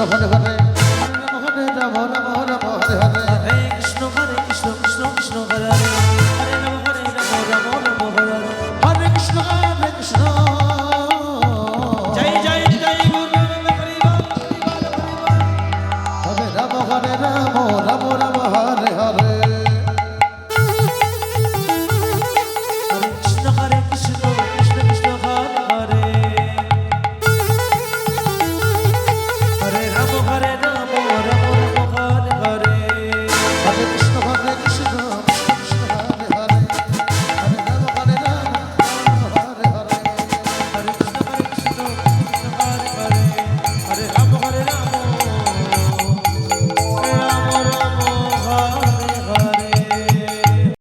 Hare Hare Hare Ram Hare Ram Ram Ram Hare Hare Hare Krishna Hare Krishna Krishna Krishna Hare Hare. Hare Ram Hare Ram Ram Ram Hare Hare. Hare Krishna Hare Krishna. Joy Joy Joy Guru Hare Ram Hare Ram Ram Ram